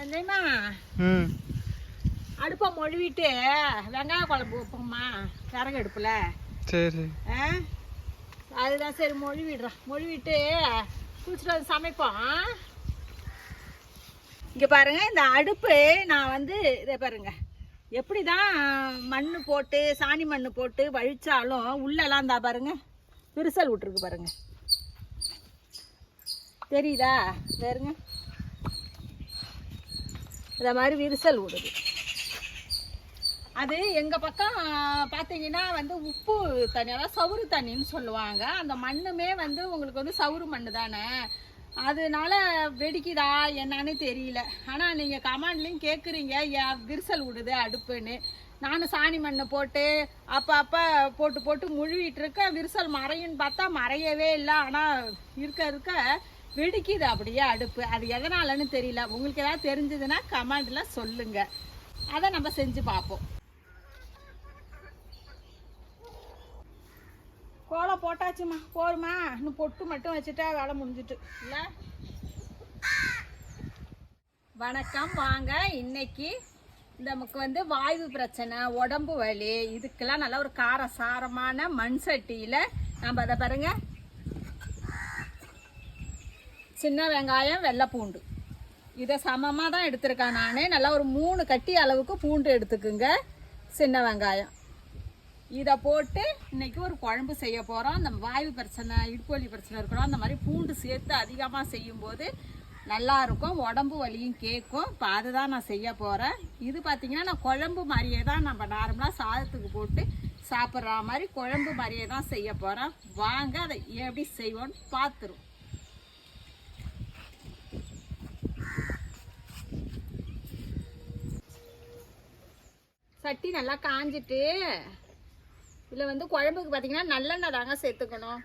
சஞ்சய்மா ம். அடுப்பை மொழுவிட்டு வெங்காய குழம்பு வைப்போம்மா விறகு அடுப்பில். சரி. ஆ? அதுதான் சரி மொழுவிடுறோம் மொழுவிட்டு குளிச்சுட்டு வந்து சமைப்போம். இங்கே பாருங்க இந்த அடுப்பு நான் வந்து இதை பாருங்க. எப்படி தான் மண் போட்டு சாணி மண் போட்டு வழிச்சாலும் உள்ளெல்லாம் இருந்தா பாருங்க விரிசல் விட்டுருக்கு பாருங்க. தெரியுதா? பாருங்க. இதை மாதிரி விரிசல் விடுது அது எங்கள் பக்கம் பார்த்தீங்கன்னா வந்து உப்பு தண்ணி அதாவது சவுறு தண்ணின்னு சொல்லுவாங்க. அந்த மண்ணுமே வந்து உங்களுக்கு வந்து சவுறு மண்ணு தானே. அதனால வெடிக்குதா என்னன்னு தெரியல. ஆனால் நீங்கள் கமாண்ட்லேயும் கேட்குறீங்க விரிசல் விடுது அடுப்புன்னு. நானும் சாணி மண்ணை போட்டு அப்போ அப்போ போட்டு போட்டு முழுவிட்டு இருக்க விரிசல் மறையுன்னு பார்த்தா மறையவே இல்லை. ஆனால் இருக்க இருக்க வெடிக்குது அப்படியே அடுப்பு. அது எதனாலன்னு தெரியல. உங்களுக்கு ஏதாவது தெரிஞ்சதுன்னா கமெண்ட்ல சொல்லுங்க. அதை நம்ம செஞ்சு பார்ப்போம். கோலம் போட்டாச்சுமா போருமா. இன்னும் பொட்டு மட்டும் வச்சுட்டா வேலை முடிஞ்சிட்டு. இல்லை? வணக்கம். வாங்க. இன்னைக்கு நமக்கு வந்து வாய்வு பிரச்சனை உடம்பு வலி இதுக்கெல்லாம் நல்ல ஒரு கார சாரமான மண் சட்டியில் நம்ம அதை பாருங்கள் சின்ன வெங்காயம் வெள்ளை பூண்டு இதை சமமாக தான் எடுத்திருக்கேன் நானே. நல்லா ஒரு மூணு கட்டி அளவுக்கு பூண்டு எடுத்துக்குங்க சின்ன வெங்காயம். இதை போட்டு இன்றைக்கி ஒரு குழம்பு செய்ய போகிறோம் அந்த வாயு பிரச்சனை இடுப்பொலி பிரச்சனை இருக்கிறோம். அந்த மாதிரி பூண்டு சேர்த்து அதிகமாக செய்யும்போது நல்லாயிருக்கும் உடம்பு வலியும் கேட்கும். இப்போ அதுதான் நான் செய்ய போகிறேன் இது பார்த்தீங்கன்னா நான் குழம்பு மாதிரியே தான் நம்ம நார்மலாக சாதத்துக்கு போட்டு சாப்பிட்ற மாதிரி குழம்பு மாதிரியே தான் செய்ய போகிறேன் வாங்க அதை எப்படி செய்வோன்னு பார்த்துருவோம். சட்டி நல்லா காஞ்சிட்டு இதில் வந்து குழம்புக்கு பார்த்தீங்கன்னா நல்லெண்ணெய் தாங்க சேர்த்துக்கணும்.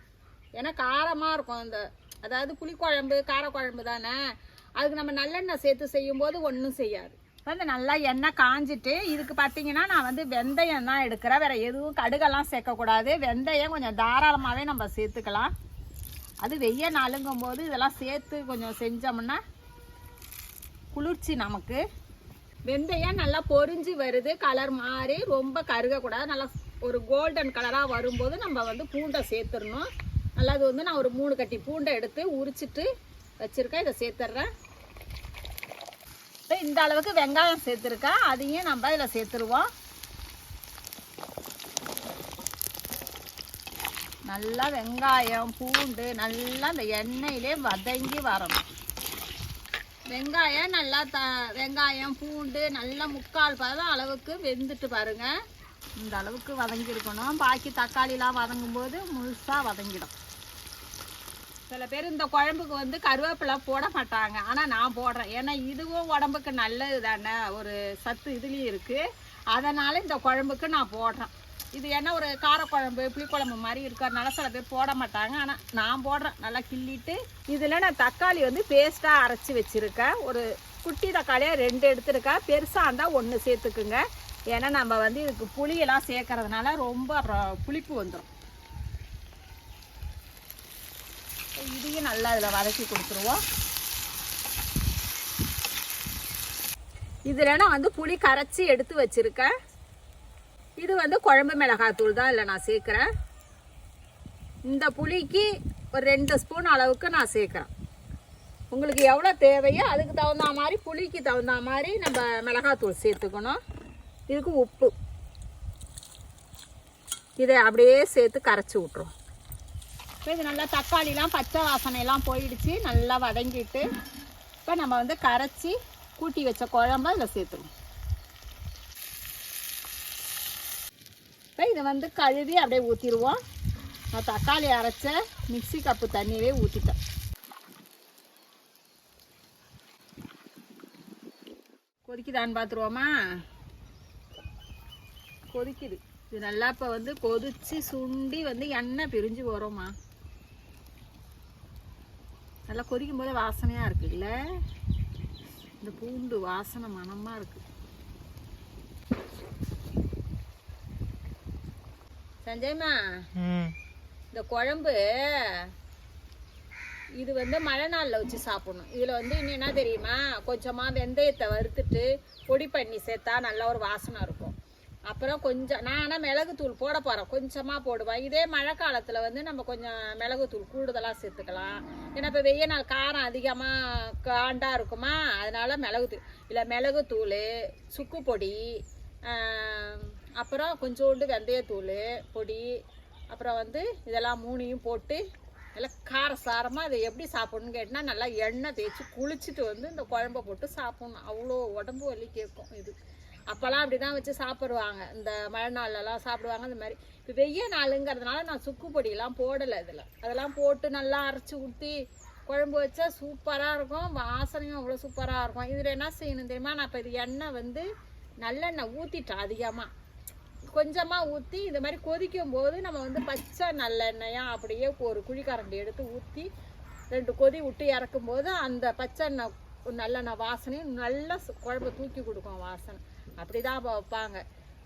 ஏன்னா காரமாக இருக்கும் இந்த அதாவது புளிக்குழம்பு காரக்குழம்பு தானே. அதுக்கு நம்ம நல்லெண்ணெய் சேர்த்து செய்யும்போது ஒன்றும் செய்யாது. வந்து நல்லா எண்ணெய் காஞ்சிட்டு இதுக்கு பார்த்தீங்கன்னா நான் வந்து வெந்தயம் தான் எடுக்கிறேன். வேறு எதுவும் கடுகெல்லாம் சேர்க்கக்கூடாது. வெந்தயம் கொஞ்சம் தாராளமாகவே நம்ம சேர்த்துக்கலாம். அது வெய்ய நாளுங்கும் போது இதெல்லாம் சேர்த்து கொஞ்சம் செஞ்சோம்னா குளிர்ச்சி நமக்கு. வெந்தயம் நல்லா பொறிஞ்சு வருது கலர் மாறி ரொம்ப கருகக்கூடாது. நல்லா ஒரு கோல்டன் கலராக வரும்போது நம்ம வந்து பூண்டை சேர்த்துடணும். நல்லா அது வந்து நான் ஒரு மூணு கட்டி பூண்டை எடுத்து உரிச்சிட்டு வச்சுருக்கேன். இதை சேர்த்துட்றேன். இப்போ இந்த அளவுக்கு வெங்காயம் சேர்த்துருக்கேன் அதையும் நம்ம இதில் சேர்த்துருவோம். நல்லா வெங்காயம் பூண்டு நல்லா இந்த எண்ணெயிலே வதங்கி வரணும். வெங்காயம் நல்லா த வெங்காயம் பூண்டு நல்லா முக்கால் பதம் அளவுக்கு வெந்துட்டு பாருங்க. இந்த அளவுக்கு வதங்கியிருக்கணும். பாக்கி தக்காளிலாம் வதங்கும் போது முழுசாக வதங்கிடும். சில பேர் இந்த குழம்புக்கு வந்து கருவேப்பிலை போட மாட்டாங்க. ஆனால் நான் போடுறேன். ஏன்னா இதுவும் உடம்புக்கு நல்லது தானே ஒரு சத்து இதுலேயும் இருக்குது அதனால் இந்த குழம்புக்கு நான் போடுறேன். இது என்ன ஒரு காரக்குழம்பு புளிக்குழம்பு மாதிரி இருக்கிறதுனால சில பேர் போட மாட்டாங்க. ஆனால் நான் போடுறேன். நல்லா கிள்ளிட்டு இதில் நான் தக்காளி வந்து பேஸ்ட்டாக அரைச்சி வச்சுருக்கேன். ஒரு குட்டி தக்காளியாக ரெண்டு எடுத்துருக்கேன். பெருசாக இருந்தால் ஒன்று சேர்த்துக்குங்க. ஏன்னா நம்ம வந்து இதுக்கு புளியெல்லாம் சேர்க்கறதுனால ரொம்ப ர- புளிப்பு வந்துடும் இதையும் நல்லா இதில் வதக்கி கொடுத்துருவோம். இதில் நான் வந்து புளி கரைச்சி எடுத்து வச்சுருக்கேன். இது வந்து குழம்பு மிளகாத்தூள் தான் இல்லை நான் சேர்க்குறேன். இந்த புளிக்கு ஒரு ரெண்டு ஸ்பூன் அளவுக்கு நான் சேர்க்குறேன். உங்களுக்கு எவ்வளோ தேவையோ அதுக்கு தகுந்த மாதிரி புளிக்கு தகுந்த மாதிரி நம்ம மிளகாத்தூள் சேர்த்துக்கணும். இதுக்கு உப்பு. இதை அப்படியே சேர்த்து கரைச்சி விட்ருவோம் இப்போ இது நல்லா தக்காளிலாம் பச்சை வாசனையெல்லாம் போயிடுச்சு. நல்லா வதங்கிட்டு இப்போ நம்ம வந்து கரைச்சி கூட்டி வச்ச குழம்பு இதில் சேர்த்துருவோம் இப்போ இதை வந்து கழுவி அப்படியே ஊற்றிடுவோம் நான் தக்காளி அரைச்ச மிக்ஸி கப்பு தண்ணியவே ஊற்றிட்டேன் கொதிக்குதான்னு பார்த்துருவோமா? கொதிக்குது. இது நல்லா இப்போ வந்து கொதிச்சு சுண்டி வந்து எண்ணெய் பிரிஞ்சு வரும்மா நல்லா கொதிக்கும் போது வாசனையாக இருக்குல்ல இந்த பூண்டு வாசனை மணமாக இருக்குது சஞ்சய்மா இந்த குழம்பு இது வந்து மழை நாளில் வச்சு சாப்பிடணும். இதில் வந்து இன்னும் என்ன தெரியுமா? கொஞ்சமாக வெந்தயத்தை வறுத்துட்டு பொடி பண்ணி சேர்த்தா நல்ல ஒரு வாசனை இருக்கும். அப்புறம் கொஞ்சம் நான் ஆனால் மிளகுத்தூள் போட போகிறேன் கொஞ்சமாக போடுவேன். இதே மழை காலத்தில் வந்து நம்ம கொஞ்சம் மிளகுத்தூள் கூடுதலாக சேர்த்துக்கலாம். ஏன்னா இப்போ வெய்ய நாள் காரம் அதிகமாக காண்டா இருக்குமா? அதனால மிளகுத்தூள் இல்லை மிளகுத்தூள் சுக்கு பொடி அப்புறம் கொஞ்சோண்டு வெந்தயத்தூள் பொடி அப்புறம் வந்து இதெல்லாம் மூணையும் போட்டு நல்லா காரசாரமாக அதை எப்படி சாப்பிட்ணுன்னு கேட்டால் நல்லா எண்ணெய் தேய்ச்சி குளிச்சுட்டு வந்து இந்த குழம்ப போட்டு சாப்பிட்ணும். அவ்வளோ உடம்பு வலி கேட்கும் இது. அப்போல்லாம் அப்படி தான் வச்சு சாப்பிடுவாங்க. இந்த மழை நாள்லலாம் சாப்பிடுவாங்க இந்த மாதிரி. இப்போ வெய்ய நாளுங்கிறதுனால நான் சுக்கு பொடியெல்லாம் போடலை இதில். அதெல்லாம் போட்டு நல்லா அரைச்சி ஊற்றி குழம்பு வச்சா சூப்பராக இருக்கும். வாசனையும் அவ்வளோ சூப்பராக இருக்கும். இதில் என்ன செய்யணும் தெரியுமா? நான் இப்போ இது எண்ணெய் வந்து நல்லெண்ணெய் ஊற்றிட்டேன் அதிகமாக கொஞ்சமாக ஊற்றி இந்த மாதிரி கொதிக்கும் போது நம்ம வந்து பச்சை நல்லெண்ணெயாக அப்படியே ஒரு குழிக்கரண்டி எடுத்து ஊற்றி ரெண்டு கொதி விட்டு இறக்கும் போது அந்த பச்சை எண்ணெய் நல்லெண்ணெய் வாசனையும் நல்லா சு- குழம்பு தூக்கி கொடுக்கும் வாசனை. அப்படி தான் வைப்பாங்க.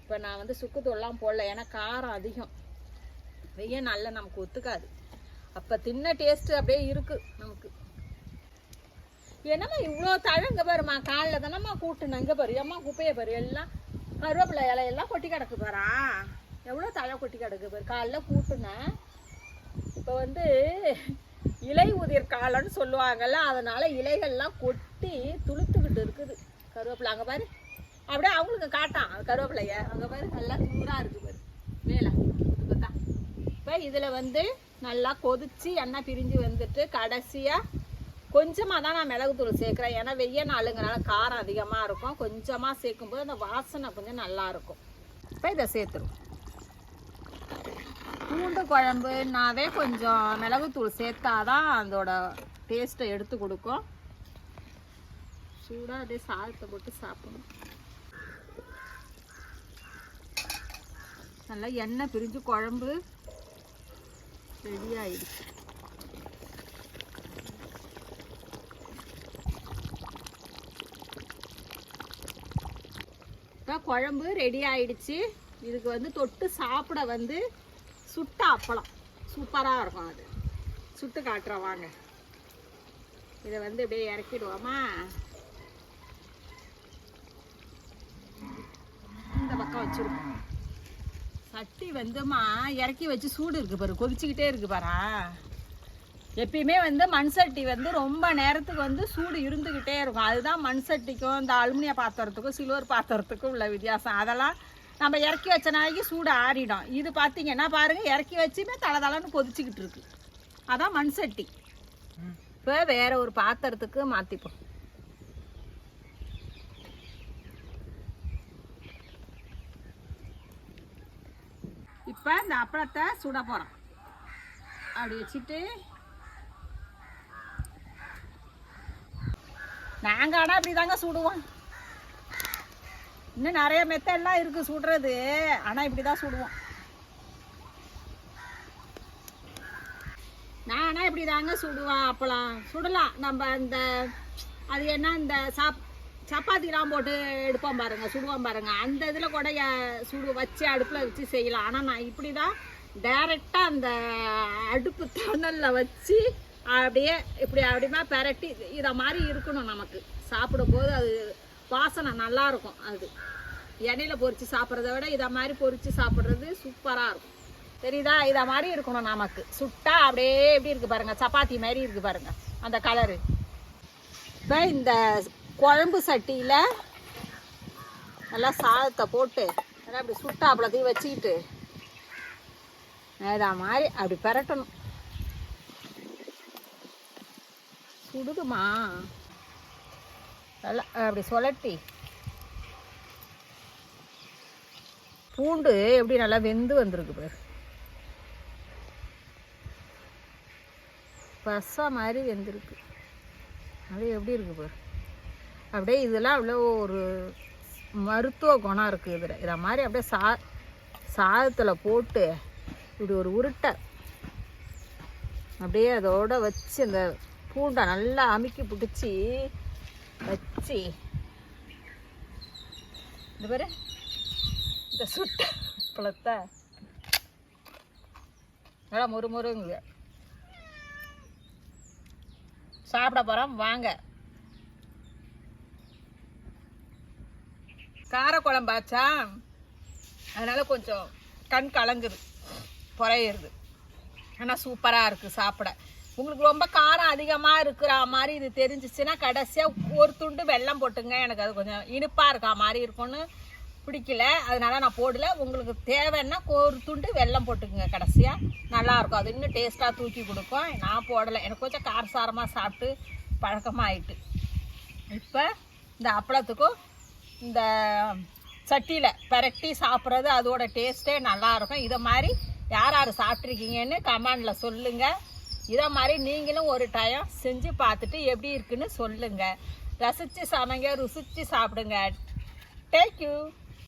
இப்போ நான் வந்து சுக்குத்தூள்லாம் போடல ஏன்னா காரம் அதிகம். வெய்ய நல்ல நமக்கு ஒத்துக்காது. அப்போ தின்ன டேஸ்ட்டு அப்படியே இருக்குது நமக்கு. என்னம்மா இவ்வளோ தழங்க பாருமா காலைல தானம்மா கூட்டுனேன் இங்கே பாரு ஏம்மா குப்பையை பாரு எல்லாம் கருவேப்பிலை இலையெல்லாம் கொட்டி கிடக்கு பாரா. எவ்வளோ தழை கொட்டி கிடக்கு பாரு. காலைல கூட்டுனேன். இப்போ வந்து இலை உதிர் காலம்னு சொல்லுவாங்கல்ல அதனால இலைகள்லாம் கொட்டி துளுத்துக்கிட்டு இருக்குது கருவேப்பிலை. அங்கே பாரு. அப்படியே அவங்களுக்கு காட்டான் கருவேப்பிலைய. அங்கே பாரு நல்லா தூராக இருக்கு பாரு. மேலே பார்த்தா இப்போ இதில் வந்து நல்லா கொதிச்சு எண்ணெய் பிரிஞ்சு வந்துட்டு கடைசியாக கொஞ்சமாக தான் நான் மிளகுத்தூள் சேர்க்குறேன். ஏன்னா வெய்ய நாளுங்கிறனால காரம் அதிகமாக இருக்கும். கொஞ்சமாக சேர்க்கும்போது அந்த வாசனை கொஞ்சம் நல்லாயிருக்கும் இப்போ இதை சேர்த்துருவோம். பூண்டு குழம்புனாவே கொஞ்சம் மிளகுத்தூள் சேர்த்தா தான் அதோட டேஸ்ட்டை எடுத்து கொடுக்கும். சூடாக அப்படியே சாதத்தை போட்டு சாப்பிடணும். நல்லா எண்ணெய் பிரிஞ்சு குழம்பு ரெடி ஆயிடுச்சு. இப்போ குழம்பு ரெடி ஆயிடுச்சு. இதுக்கு வந்து தொட்டு சாப்பிட வந்து சுட்ட அப்பளம். சூப்பராக இருக்கும் அது. சுட்டு காட்டுறோம் வாங்க. இதை வந்து அப்படியே இறக்கிடுவோமா? இந்த பக்கம் வச்சுருக்கோம். சட்டி வந்துமா இறக்கி வச்சு சூடு இருக்கு பாரு. கொதிச்சுக்கிட்டே இருக்கு பாரா. எப்பயுமே வந்து மண் சட்டி வந்து ரொம்ப நேரத்துக்கு வந்து சூடு இருந்துக்கிட்டே இருக்கும். அதுதான் மண் சட்டிக்கும் இந்த அலுமினிய பாத்திரத்துக்கும் சில்வர் பாத்திரத்துக்கும் உள்ள வித்தியாசம். அதெல்லாம் நம்ம இறக்கி வச்ச நாளைக்கு சூடு ஆறிடும். இது பார்த்தீங்கன்னா பாருங்கள் இறக்கி வச்சுமே தளதளன்னு தலைன்னு கொதிச்சுக்கிட்டு இருக்கு. அதான் மண் சட்டி. இப்போ வேற ஒரு பாத்திரத்துக்கு மாற்றிப்போம் இப்போ இந்த அப்பளத்தை சுட போகிறோம் அப்படி வச்சுட்டு நாங்கள் ஆனால் அப்படி தாங்க சுடுவோம். இன்னும் நிறைய மெத்தட்லாம் இருக்குது சுடுறது. ஆனால் இப்படி தான் சுடுவோம். நானா இப்படி தாங்க சுடுவேன் அப்பளம். சுடலாம். நம்ம அந்த அது என்ன இந்த சாப் சப்பாத்திலாம் போட்டு எடுப்போம் பாருங்கள் சுடுவோம் பாருங்க. அந்த இதில் கூட சுடு வச்சு அடுப்பில் வச்சு செய்யலாம். ஆனால் நான் இப்படி தான் டைரெக்டாக அந்த அடுப்பு தணலில் வச்சு அப்படியே இப்படி அப்படிமா பெரட்டி இதை மாதிரி இருக்கணும் நமக்கு. சாப்பிடும்போது அது வாசனை நல்லா இருக்கும் அது. எண்ணெயில் பொறிச்சு சாப்பிட்றத விட இதை மாதிரி பொறிச்சு சாப்பிட்றது சூப்பராக இருக்கும். தெரியுதா? இதை மாதிரி இருக்கணும் நமக்கு. சுட்டா அப்படியே எப்படி இருக்கு பாருங்க? சப்பாத்தி மாதிரி இருக்கு பாருங்க. அந்த கலரு இப்போ இந்த குழம்பு சட்டியில் நல்லா சாதத்தை போட்டு நல்லா அப்படி சுட்டா அவ்வளோத்தையும் வச்சுக்கிட்டு இதை மாதிரி அப்படி பெரட்டணும். சுடுதுமா நல்லா அப்படி சுழட்டி பூண்டு எப்படி நல்லா வெந்து வந்திருக்கு பாரு. பசா மாதிரி வெந்திருக்கு. அது எப்படி இருக்கு பாரு. அப்படியே இதெல்லாம் அவ்வளோ ஒரு மருத்துவ குணம் இருக்குது இதில். இதை மாதிரி அப்படியே சா சாதத்தில் போட்டு இப்படி ஒரு உருட்டை அப்படியே அதோட வச்சு அந்த பூண்டை நல்லா அமுக்கி பிடிச்சி வச்சு இந்த பாரு இந்த சுட்ட பழத்தை நல்லா மொறு மொறுங்க சாப்பிட போகிறோம் வாங்க. காரக்குழம்பாச்சா அதனால கொஞ்சம் கண் கலங்குது புறையிறது ஆனால் சூப்பராக இருக்குது சாப்பிட. உங்களுக்கு ரொம்ப காரம் அதிகமாக இருக்கிற மாதிரி இது தெரிஞ்சிச்சுன்னா கடைசியாக ஒரு துண்டு வெல்லம் போட்டுங்க. எனக்கு அது கொஞ்சம் இனிப்பாக இருக்கா மாதிரி இருக்கும்னு பிடிக்கல. அதனால நான் போடல. உங்களுக்கு தேவைன்னா ஒரு துண்டு வெல்லம் போட்டுக்குங்க கடைசியாக நல்லாயிருக்கும் அது இன்னும் டேஸ்ட்டாக தூக்கி கொடுக்கும். நான் போடலை. எனக்கு கொஞ்சம் காரசாரமாக சாப்பிட்டு பழக்கமாயிட்டு. இப்போ இந்த அப்பளத்துக்கும் இந்த சட்டியில் பிரட்டி சாப்பிட்றது அதோட டேஸ்ட்டே நல்லாயிருக்கும் இதை மாதிரி யார் யார் சாப்பிட்ருக்கீங்கன்னு கமெண்டில் சொல்லுங்கள் இதை மாதிரி நீங்களும் ஒரு டைம் செஞ்சு பார்த்துட்டு எப்படி இருக்குன்னு சொல்லுங்கள் ரசித்து சமைங்க ருசித்து சாப்பிடுங்க. தேங்க்யூ